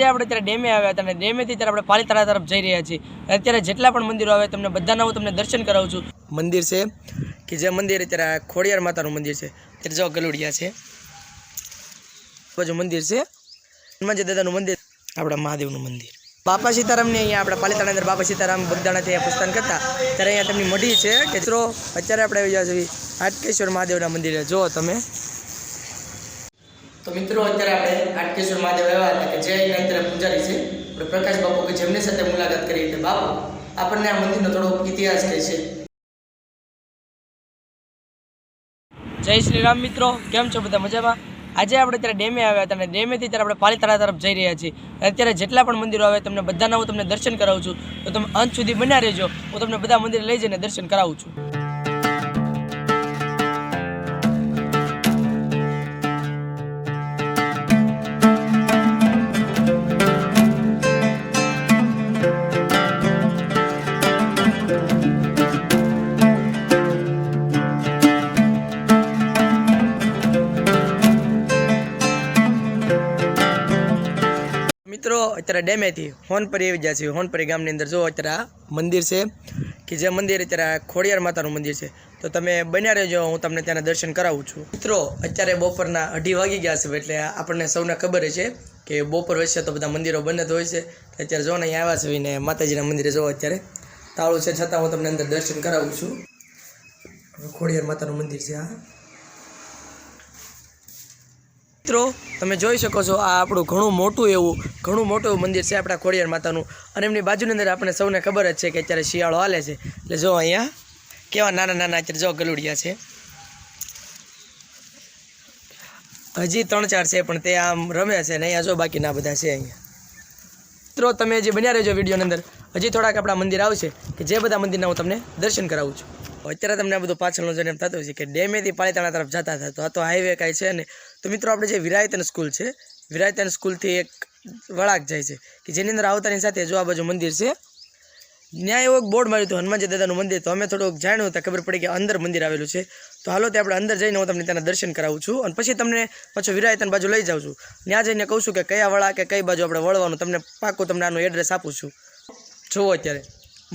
આજે આપણે ત્યારે ડેમે આવ્યા હતા અને ડેમેથી ત્યારે આપણે પાલીતાણા તરફ જઈ રહ્યા છીએ. અત્યારે જેટલા પણ મંદિરો આવે તમને બધાના હું તમને દર્શન કરાવું છું. મંદિર છે કે જે મંદિર અત્યારે ખોડિયાર માતાનું મંદિર છે. ત્યારે જો ગલુડિયા છે. બાજુ મંદિર છે. હનુમાનજી દાદાનું મંદિર. આપણા મહાદેવનું મંદિર. બાપા સીતારામને અહીંયા આપણા પાલીતાણા અંદર બાપા સીતારામ બગદાણાથી અહીંયા પ્રસ્થાન કરતા. ત્યારે અહીંયા તેમની મઢી છે. કે અત્યારે આપણે આવી ગયા છીએ હાટકેશ્વર મહાદેવના મંદિરે. જો તમે તો મિત્રો, અત્યારે આપણે આટકેશ્વર મહાદેવ એવા હતા કે જે અત્યારે પૂજારી છે. પ્રકાશ બાપુ કે જેમની સાથે મુલાકાત કરી હતી. બાપુ, આપણને આ મંદિરનો થોડો ઇતિહાસ કહે છે. જય શ્રી રામ મિત્રો, કેમ છો બધા મજામાં? આજે આપણે ત્યારે ડેમે આવ્યા હતા અને ડેમેથી ત્યારે આપણે પાલીતાણા તરફ જઈ રહ્યા છીએ. અત્યારે જેટલા પણ મંદિરો આવે તમને બધાના હું તમને દર્શન કરાવું છું. તો તમે અંત સુધી બન્યા રહેજો. હું તમને બધા મંદિરે લઈ જઈને દર્શન કરાવું છું. અત્યારે ડેમેથી હોનપરી આવી ગયા છે. હોનપરી ગામની અંદર જો અત્યારે આ મંદિર છે કે જે મંદિર અત્યારે ખોડિયાર માતાનું મંદિર છે. તો તમે બન્યા રહેજો, હું તમને ત્યાંના દર્શન કરાવું છું. મિત્રો, અત્યારે બપોરના અઢી વાગી ગયા છે એટલે આપણને સૌને ખબર છે કે બપોર વચ્ચે તો બધા મંદિરો બંધ જ હોય છે. અત્યારે જો ને અહીંયા આવ્યા છે ને માતાજીના મંદિરે જો અત્યારે. તાળું છે, છતાં હું તમને અંદર દર્શન કરાવું છું. ખોડિયાર માતાનું મંદિર છે આ. મિત્રો, તમે જોઈ શકો છો, આ આપણું ઘણું મોટું એવું, ઘણું મોટું મંદિર છે આપણા ખોડિયાર માતાનું. અને એમની બાજુની અંદર આપણે સૌને ખબર જ છે કે અત્યારે શિયાળો હાલે છે. એટલે જો અહીંયા, કેવા નાના નાના અત્યારે જો ગલુડિયા છે. હજી ત્રણ ચાર છે, પણ તે આમ રમે છે ને અહીંયા જો બાકીના બધા છે અહીંયા. મિત્રો, તમે જે બન્યા રહેજો વિડીયોની અંદર, હજી થોડાક આપણા મંદિર આવશે, કે જે બધા મંદિરના હું તમને દર્શન કરાવું છું. અત્યારે તમને આ બધું પાછળનું જોઈને એમ થતું છે કે ડેમેથી પાલીતાણા તરફ જતા હતા, તો આ તો હાઈવે કાંઈ છે ને તો મિત્રો, આપણે જે વિરાયતન સ્કૂલ છે, વિરાયતન સ્કૂલથી એક વળાક જાય છે કે જેની અંદર આવતાની સાથે જો આ બાજુ મંદિર છે ત્યાં એવું એક બોર્ડ માર્યું હતું, હનુમાનજી દાદાનું મંદિર. તો અમે થોડુંક જાણ્યું હતા, ખબર પડી કે અંદર મંદિર આવેલું છે. તો હાલો તે આપણે અંદર જઈને હું તમને ત્યાંના દર્શન કરાવું છું અને પછી તમને પાછો વિરાયતન બાજુ લઈ જાઉં છું. ત્યાં જઈને કહું છું કે કયા વળા કે કઈ બાજુ આપણે વળવાનું, તમને પાકું તમને આનું એડ્રેસ આપું છું. જુઓ અત્યારે,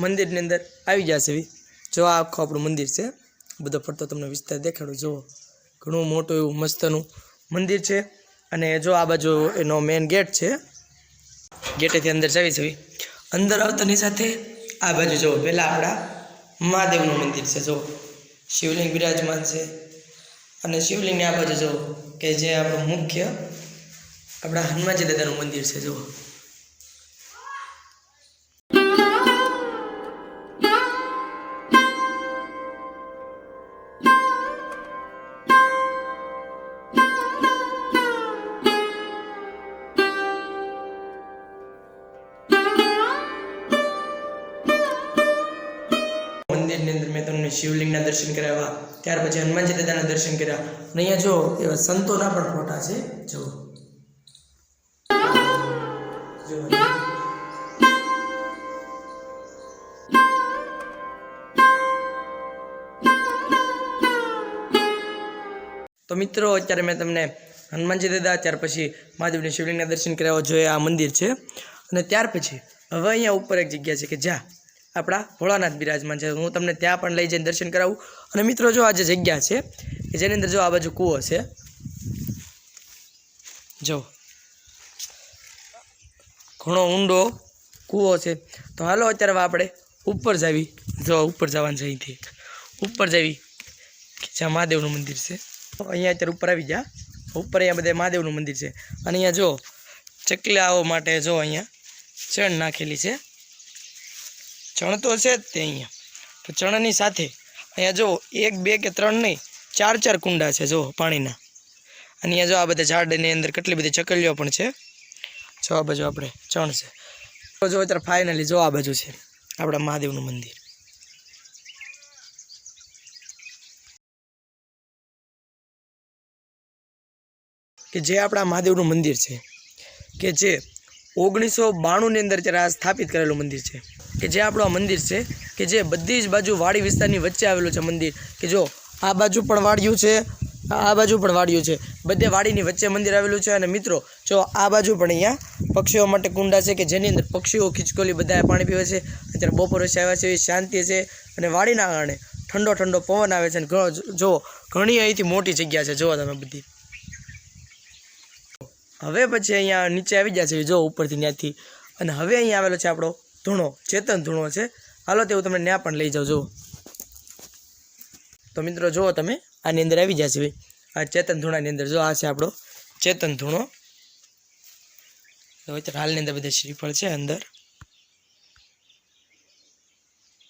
મંદિરની અંદર આવી જશે. એવી જો આ આખું આપણું મંદિર છે, બધો ફરતો તમને વિસ્તાર દેખાડું. જુઓ ઘણું મોટું એવું મસ્તનું મંદિર છે. અને જો આ બાજુ એનો મેઇન ગેટ છે. ગેટેથી અંદર જવી જવી અંદર આવતાની સાથે આ બાજુ જુઓ પહેલાં આપણા મહાદેવનું મંદિર છે. જુઓ શિવલિંગ બિરાજમાન છે. અને શિવલિંગની આ બાજુ જુઓ કે જે આપણું મુખ્ય આપણા હનુમાનજી દાદાનું મંદિર છે. જુઓ શિવલિંગના દર્શન કરાવ્યા. ત્યાર પછી હનુમાનજી દાદાના દર્શન કર્યા. અને અહીંયા જો એવા સંતોના પણ ફોટા છે. જો. તો મિત્રો, અત્યારે મેં તમને હનુમાનજી દાદા, ત્યાર પછી મહાદેવની શિવલિંગના દર્શન કરાવવા જોઈએ આ મંદિર છે. અને ત્યાર પછી, હવે અહીંયા ઉપર એક જગ્યા છે કે જ્યાં આપણા ભોળાનાથ બિરાજમાન છે. હું તમને ત્યાં પણ લઈ જઈને દર્શન કરાવું. અને મિત્રો, જો આ જે જગ્યા છે, કે જેની અંદર જો આ બાજુ કૂવો છે, જો, ઘણો ઊંડો કૂવો છે. તો હાલો, અત્યારે આપણે ઉપર જાવી. જો, ઉપર જવાનું છે અહીંથી. ઉપર જાવી. જ્યાં મહાદેવનું મંદિર છે. અહીંયા અત્યારે ઉપર આવી ગયા ઉપર અહીંયા બધા મહાદેવનું મંદિર છે. અને અહીંયા જો, ચકલાઓ માટે જો અહીંયા ચણ નાખેલી છે. ચણ તો છે જ તે અહીંયા. તો ચણની સાથે અહીંયા જો એક, બે કે ત્રણ નહીં, ચાર ચાર કુંડા છે જો પાણીના. અને અહીંયા જો આ બધા ઝાડની અંદર કેટલી બધી ચકલીઓ પણ છે. જો આ બાજુ આપણે ચણ છે. તો જો અત્યારે ફાઇનલી જો આ બાજુ છે આપણા મહાદેવનું મંદિર. કે જે આપણા મહાદેવનું મંદિર છે, કે જે ઓગણીસો બાણુંની અંદર ત્યારે આ સ્થાપિત કરેલું મંદિર છે, કે જે આપણું આ મંદિર છે, કે જે બધી જ બાજુ વાડી વિસ્તારની વચ્ચે આવેલું છે મંદિર, કે જો આ બાજુ પણ વાડિયું છે, આ બાજુ પણ વાડિયું છે, બધે વાડીની વચ્ચે મંદિર આવેલું છે અને મિત્રો, જો આ બાજુ પણ અહીંયા પક્ષીઓ માટે કુંડા છે, કે જેની અંદર પક્ષીઓ ખિચકોલી બધા પાણી પીવે છે, અત્યારે બપોર વચ્ચે આવ્યા છે, એવી શાંતિ છે અને વાડીના કારણે ઠંડો ઠંડો પવન આવે છે અને ઘણો, જો ઘણી અહીંથી મોટી જગ્યા છે જુઓ તમે બધી. હવે પછી અહીંયા નીચે આવી ગયા છે, જો ઉપરથી ત્યાંથી અને હવે અહીંયા આવેલો છે આપણો ધૂણો, ચેતન ધૂણો છે. હાલો તેવું તમને ત્યાં પણ લઈ જાઉં જુઓ તો મિત્રો, જુઓ તમે, આની અંદર આવી જશે ભાઈ. આ ચેતન ધૂણાની અંદર, જો આ છે આપણો ચેતન ધૂણો. હાલની અંદર બધા શ્રીફળ છે અંદર.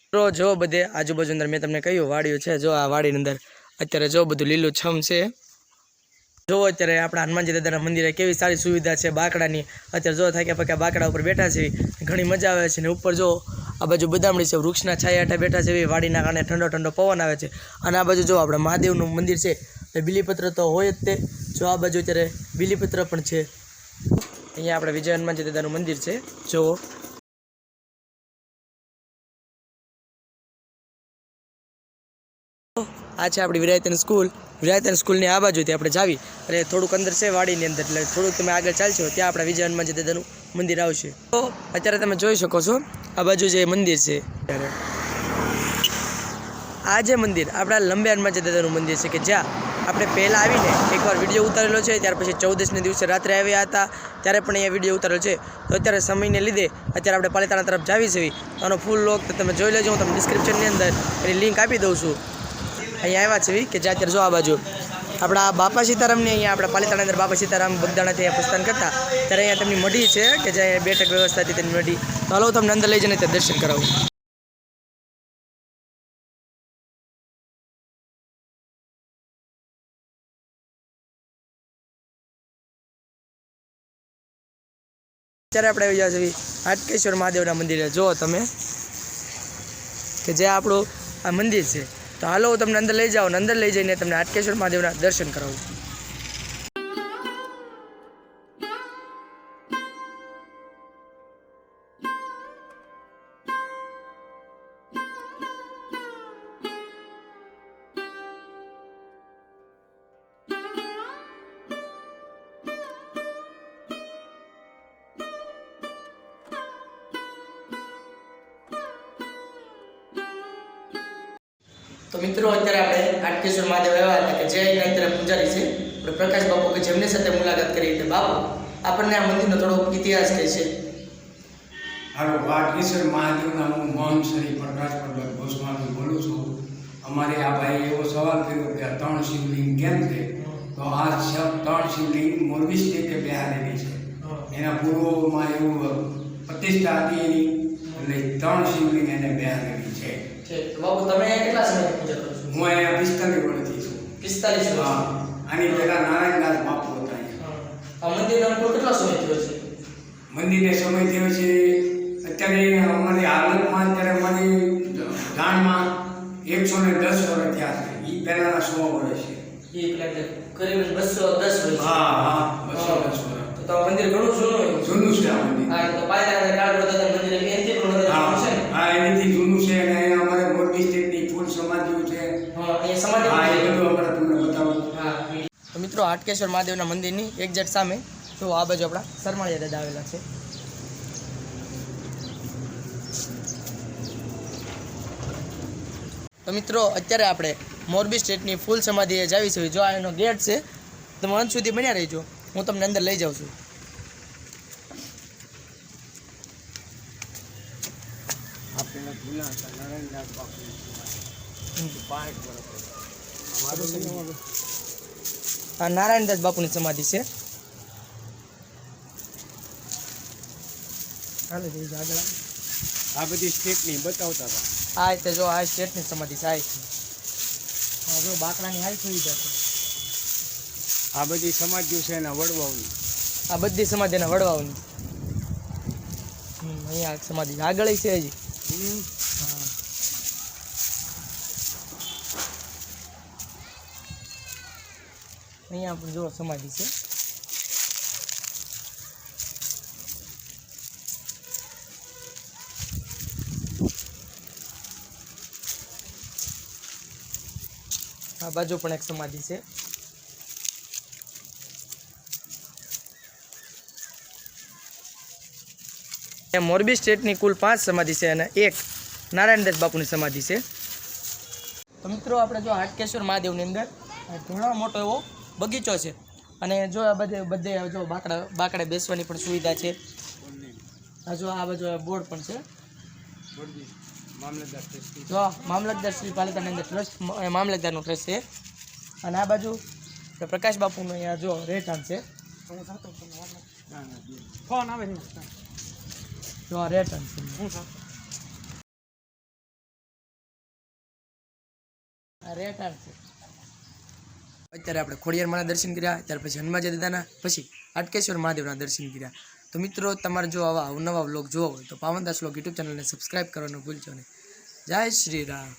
મિત્રો જો બધે આજુબાજુ અંદર મેં તમને કહ્યું, વાડીઓ છે. જો આ વાડીની અંદર અત્યારે જો બધું લીલું છમ છે. જો અત્યારે આપણા હનુમાનજી દાદાના મંદિરે કેવી સારી સુવિધા છે બાકડાની, અત્યારે જો થાક્યા પાક્યા બાકડા ઉપર બેઠા છે, ઘણી મજા આવે છે ને ઉપર જો આ બાજુ બદામડી છે, વૃક્ષના છાયા હેઠળ બેઠા છે, એવી વાડીના કારણે ઠંડો ઠંડો પવન આવે છે. અને આ બાજુ જો આપણે મહાદેવનું મંદિર છે એ બિલીપત્ર તો હોય જ તે. જો આ બાજુ અત્યારે બિલીપત્ર પણ છે. અહીંયા આપણે વિજય હનુમાનજી દાદાનું મંદિર છે. જો આ છે આપણી વિરાયતન સ્કૂલ. વિરાયતન સ્કૂલની આ બાજુથી આપણે જાવી. અને થોડુંક અંદર છે વાડીની અંદર, એટલે થોડુંક તમે આગળ ચાલશો ત્યાં આપણા વિજય હનુમાનજી મંદિર આવશે. તો અત્યારે તમે જોઈ શકો છો, આ બાજુ જે મંદિર છે. ત્યારે આ જે મંદિર, આપણા લંબે હનુમાનજી દાદાનું મંદિર છે કે જ્યાં આપણે પહેલાં આવીને એકવાર વીડિયો ઉતારેલો છે, ત્યાર પછી ચૌદસને દિવસે રાત્રે આવ્યા હતા, ત્યારે પણ અહીંયા વીડિયો ઉતારેલો છે. તો અત્યારે સમયને લીધે અત્યારે આપણે પાલિતાણા તરફ જાવી છે. આનો ફૂલ લોક તમે જોઈ લેજો, હું તમને ડિસ્ક્રિપ્શનની અંદર એની લિંક આપી દઉં છું. અહીંયા આવ્યા છે કે જ્યાં અત્યારે જો આ બાજુ. આપણા બાપા સીતારામની અહીંયા આપણા પાલિતાણા અંદર બાપા સીતારામ બગદાણાથી અહીંયા પ્રસ્થાન કરતા. ત્યારે અહીંયા તેમની મઢી છે કે જે બેઠક વ્યવસ્થા હતી તેની મઢી. તો હાલો તમને અંદર લઈ જઈને ત્યાં દર્શન કરાવું. અત્યારે આપણે આવી જવા છીએ હાટકેશ્વર મહાદેવના મંદિરે. જુઓ તમે કે જે આપણું આ મંદિર છે. તો હાલો તમને અંદર લઈ જાઓ અંદર લઈ જઈને તમને હાટકેશ્વર મહાદેવના દર્શન કરાવું. તો મિત્રો, અત્યારે આપણે આટકેશ્વર મહાદેવ આવ્યા હતા કે જે અહીંના અત્યારે પૂજારી છે. આપણે પ્રકાશ બાપુ કે જેમની સાથે મુલાકાત કરી હતી. બાપુ, આપણને આ મંદિરનો થોડો ઇતિહાસ કહે છે. હાલો વાટકેશ્વર મહાદેવના હું મોહન શ્રી પ્રકાશ પ્રભાત ગોસ્વામી બોલું છું. અમારે આ ભાઈ એવો સવાલ કર્યો કે આ ત્રણ શિવલિંગ કેમ છે? તો આ ત્રણ શિવલિંગ મોરબી સ્ટેટે બિહારેલી છે. એના પૂર્વમાં એવું પ્રતિષ્ઠા હતી એની, એટલે ત્રણ શિવલિંગ એને બિહારેલી છે. છે તો બાપુ તમે કેટલા સમયથી પૂજા કરો છો? હું અહીંયા પિસ્તાલીસ વર્ષથી છું. પિસ્તાલીસ હા. આની પહેલા નારાયણદાસ બાપુ હતા. આ મંદિરનો અનુભવ કેટલો સમય થયો છે? મંદિરને સમય થયો છે અત્યારે અમારી હાલતમાં અત્યારે અમારી જાણમાં એકસો ને દસ વર્ષ થયા છે. એ પહેલાના સો વર્ષ છે. એ કે કરીબન બસો દસ વર્ષ હા હા. બસો દસ વર્ષ. તો મંદિર ઘણું જૂનું જૂનું છે આ મંદિર. હા તો પાયદાના કાળ બધા મંદિર એનાથી પણ વધારે જૂનું છે હા એનીથી જૂનું છે અને અહીંયા અમારે મોરબી સ્ટેટની ફૂલ સમાધિઓ છે હા અહીંયા સમાધિ હા એ પણ છે. બધું અમારે તમને બતાવું હા તો મિત્રો હાટકેશ્વર મહાદેવના મંદિરની એક્ઝેક્ટ સામે. તો આ બાજુ આપણા સરમાળિયા દાદા આવેલા છે. તો મિત્રો અત્યારે આપણે મોરબી સ્ટેટની ફૂલ સમાધિએ જાવી છે. જો આ એનો ગેટ છે તમે અંત સુધી બન્યા રહીજો. હું તમને અંદર લઈ જાઉં છું. આ નારાયણદાસ બાપુની સમાધિ છે. આ બધી સ્ટેટની બતાવતા હતા. આ રીતે જો આ સ્ટેટની સમાધિ છે આ રીતે. હા જો બાકડાની હાઈ સુવિધા છે આ બધી સમાધિઓ છે એના વડવાઓની. આ બધી સમાધિ એના વડવાઓની. અહીંયા આ સમાધિ આગળ છે હજી. અહીંયા આપણે જો સમાધિ છે. આ બાજુ પણ એક સમાધિ છે. મોરબી સ્ટેટની કુલ પાંચ સમાધિ છે અને એક નારાયણદાસ બાપુની સમાધિ છે. તો મિત્રો, આપણે જો હાટકેશ્વર મહાદેવની અંદર ઘણો મોટો એવો બગીચો છે. અને જો આ બધે બધે જો બાકડા બાકડે બેસવાની પણ સુવિધા છે. આ જો આ બાજુ બોર્ડ પણ છે. જો મામલતદાર શ્રી પાલિકાની અંદર ટ્રસ્ટ મામલતદારનું ટ્રસ્ટ છે. અને આ બાજુ પ્રકાશ બાપુનું અહીંયા જો રહેઠાણ છે. ફોન આવે જો રહેઠાણ છે. હું આ રહેઠાણ છે. અત્યારે આપણે ખોડિયારમાંના દર્શન કર્યા, ત્યાર પછી હનુમાનજી દાદાના, પછી હાટકેશ્વર મહાદેવના દર્શન કર્યા. તો મિત્રો, તમારે જો આવા અવનવા વ્લોગ જોવો હોય તો પાવનદાસ વ્લોગ યુટ્યુબ ચેનલને સબસ્ક્રાઈબ કરવાનું ભૂલજો નહીં. જય શ્રી રામ.